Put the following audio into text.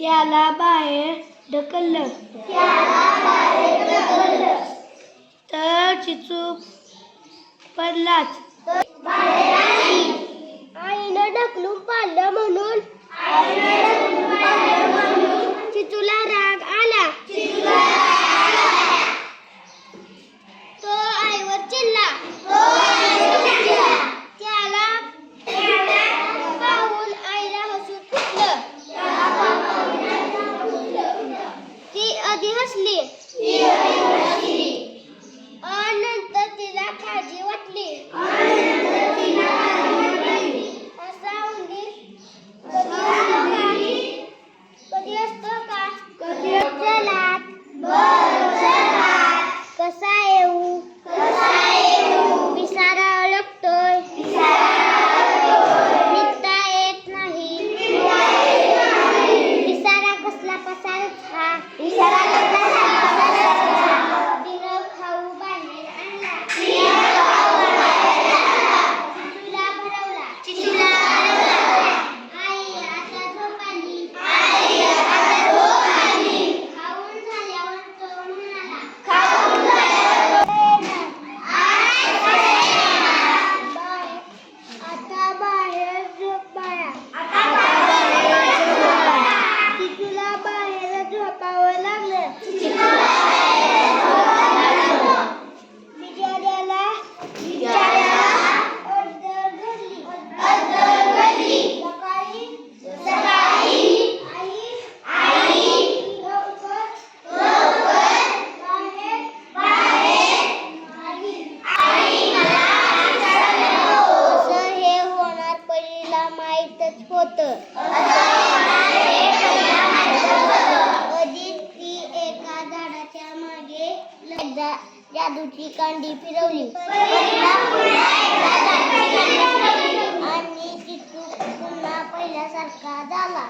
त्याला बाहेर ढकललं. तर चिचू पडलाच. आईनं ढकलून पाडलं म्हणून. Seriously. जादूची कांडी फिरवली आणि चिकू पुन्हा पहिल्यासारखा झाला.